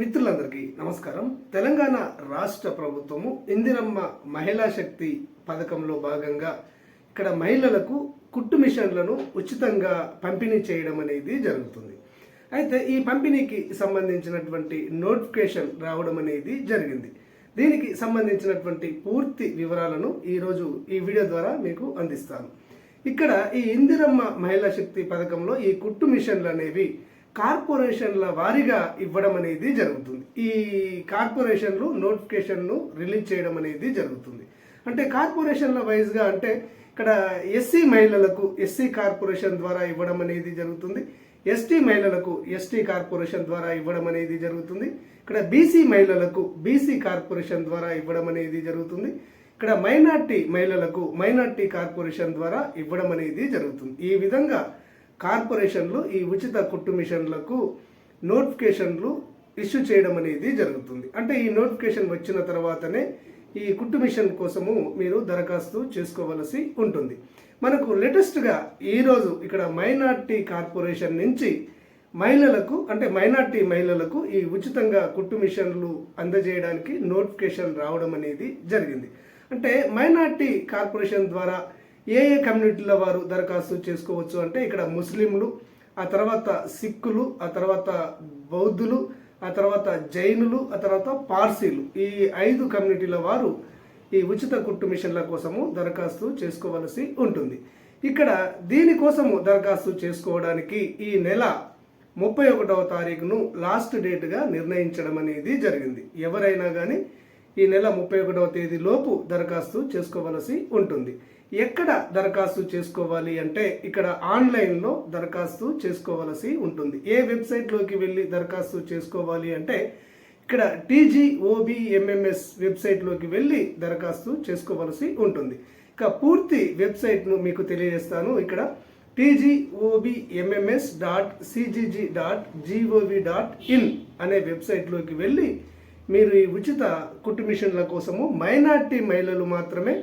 మిత్రులందరికీ నమస్కారం. తెలంగాణ రాష్ట్ర ప్రభుత్వము ఇందిరమ్మ మహిళా శక్తి పథకంలో భాగంగా ఇక్కడ మహిళలకు కుట్టు మిషన్లను ఉచితంగా పంపిణీ చేయడం అనేది జరుగుతుంది. అయితే ఈ పంపిణీకి సంబంధించినటువంటి నోటిఫికేషన్ రావడం అనేది జరిగింది. దీనికి సంబంధించినటువంటి పూర్తి వివరాలను ఈరోజు ఈ వీడియో ద్వారా మీకు అందిస్తాను. ఇక్కడ ఈ ఇందిరమ్మ మహిళా శక్తి పథకంలో ఈ కుట్టు మిషన్లు అనేవి కార్పొరేషన్ల వారీగా ఇవ్వడం అనేది జరుగుతుంది. ఈ కార్పొరేషన్లు నోటిఫికేషన్ను రిలీజ్ చేయడం అనేది జరుగుతుంది. అంటే కార్పొరేషన్ల వైజ్గా అంటే ఇక్కడ ఎస్సీ మహిళలకు ఎస్సీ కార్పొరేషన్ ద్వారా ఇవ్వడం అనేది జరుగుతుంది. ఎస్టీ మహిళలకు ఎస్టీ కార్పొరేషన్ ద్వారా ఇవ్వడం అనేది జరుగుతుంది. ఇక్కడ బీసీ మహిళలకు బీసీ కార్పొరేషన్ ద్వారా ఇవ్వడం అనేది జరుగుతుంది. ఇక్కడ మైనార్టీ మహిళలకు మైనార్టీ కార్పొరేషన్ ద్వారా ఇవ్వడం అనేది జరుగుతుంది. ఈ విధంగా కార్పొరేషన్లు ఈ ఉచిత కుట్టు మిషన్లకు నోటిఫికేషన్లు ఇష్యూ చేయడం అనేది జరుగుతుంది. అంటే ఈ నోటిఫికేషన్ వచ్చిన తర్వాతనే ఈ కుట్టు మిషన్ కోసము మీరు దరఖాస్తు చేసుకోవలసి ఉంటుంది. మనకు లేటెస్ట్గా ఈరోజు ఇక్కడ మైనార్టీ కార్పొరేషన్ నుంచి మహిళలకు అంటే మైనార్టీ మహిళలకు ఈ ఉచితంగా కుట్టు మిషన్లు అందజేయడానికి నోటిఫికేషన్ రావడం అనేది జరిగింది. అంటే మైనార్టీ కార్పొరేషన్ ద్వారా ఏ ఏ కమ్యూనిటీల వారు దరఖాస్తు చేసుకోవచ్చు అంటే ఇక్కడ ముస్లింలు ఆ తర్వాత సిక్కులు ఆ తర్వాత బౌద్ధులు ఆ తర్వాత జైనులు ఆ తర్వాత పార్సీలు. ఈ ఐదు కమ్యూనిటీల వారు ఈ ఉచిత కుట్టు మిషన్ల కోసము దరఖాస్తు చేసుకోవలసి ఉంటుంది. ఇక్కడ దీనికోసము దరఖాస్తు చేసుకోవడానికి ఈ నెల ముప్పై ఒకటవ తారీఖును లాస్ట్ డేట్గా నిర్ణయించడం అనేది జరిగింది. ఎవరైనా కానీ ఈ నెల ముప్పై ఒకటవ తేదీ లోపు దరఖాస్తు చేసుకోవలసి ఉంటుంది. ఎక్కడ దరఖాస్తు చేసుకోవాలి అంటే ఇక్కడ ఆన్లైన్లో దరఖాస్తు చేసుకోవలసి ఉంటుంది. ఏ వెబ్సైట్లోకి వెళ్ళి దరఖాస్తు చేసుకోవాలి అంటే ఇక్కడ టీజీఓబిఎంఎంఎస్ వెబ్సైట్లోకి వెళ్ళి దరఖాస్తు చేసుకోవలసి ఉంటుంది. ఇక పూర్తి వెబ్సైట్ను మీకు తెలియజేస్తాను. ఇక్కడ TGOBMMS dot CGG dot GOV dot in అనే వెబ్సైట్లోకి వెళ్ళి మీరు ఈ ఉచిత కుట్టు మిషన్ల కోసము మైనార్టీ మహిళలు మాత్రమే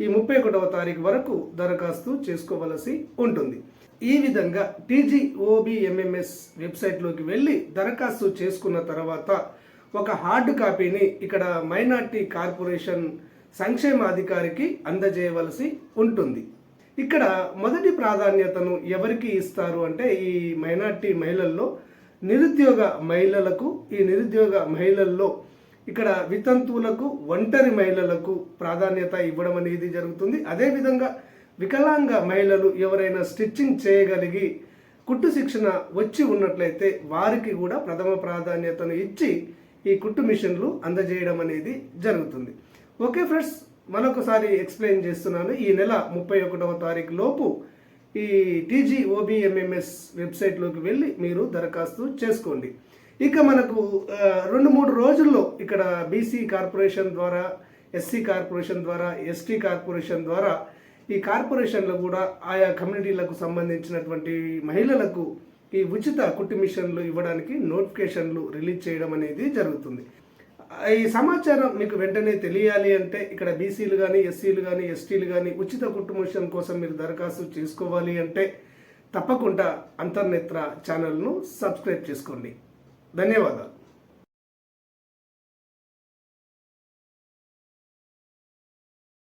ఈ ముప్పై ఒకటవ తారీఖు వరకు దరఖాస్తు చేసుకోవలసి ఉంటుంది. ఈ విధంగా టీజీఓబిఎంఎంఎస్ వెబ్సైట్లోకి వెళ్ళి దరఖాస్తు చేసుకున్న తర్వాత ఒక హార్డ్ కాపీని ఇక్కడ మైనార్టీ కార్పొరేషన్ సంక్షేమ అధికారికి అందజేయవలసి ఉంటుంది. ఇక్కడ మొదటి ప్రాధాన్యతను ఎవరికి ఇస్తారు అంటే ఈ మైనార్టీ మహిళల్లో నిరుద్యోగ మహిళలకు ఈ నిరుద్యోగ మహిళల్లో ఇక్కడ వితంతువులకు ఒంటరి మహిళలకు ప్రాధాన్యత ఇవ్వడం అనేది జరుగుతుంది. అదేవిధంగా వికలాంగ మహిళలు ఎవరైనా స్టిచ్చింగ్ చేయగలిగి కుట్టు శిక్షణ వచ్చి ఉన్నట్లయితే వారికి కూడా ప్రథమ ప్రాధాన్యతను ఇచ్చి ఈ కుట్టు మిషన్లు అందజేయడం అనేది జరుగుతుంది. ఓకే ఫ్రెండ్స్ మరొకసారి ఎక్స్ప్లెయిన్ చేస్తున్నాను. ఈ నెల ముప్పై ఒకటవ తారీఖు లోపు ఈ టీజీఓబిఎంఎంఎస్ వెబ్సైట్లోకి వెళ్ళి మీరు దరఖాస్తు చేసుకోండి. ఇక మనకు రెండు మూడు రోజుల్లో ఇక్కడ బీసీ కార్పొరేషన్ ద్వారా ఎస్సీ కార్పొరేషన్ ద్వారా ఎస్టీ కార్పొరేషన్ ద్వారా ఈ కార్పొరేషన్లు కూడా ఆయా కమ్యూనిటీలకు సంబంధించినటువంటి మహిళలకు ఈ ఉచిత కుట్టి మిషన్లు ఇవ్వడానికి నోటిఫికేషన్లు రిలీజ్ చేయడం అనేది జరుగుతుంది. ఈ సమాచారం మీకు వెంటనే తెలియాలి అంటే ఇక్కడ బీసీలు కానీ ఎస్సీలు కానీ ఎస్టీలు కానీ ఉచిత కుట్టు మిషన్ కోసం మీరు దరఖాస్తు చేసుకోవాలి అంటే తప్పకుండా అంతర్నేత్ర ఛానల్ను సబ్స్క్రైబ్ చేసుకోండి. ధన్యవాదాలు.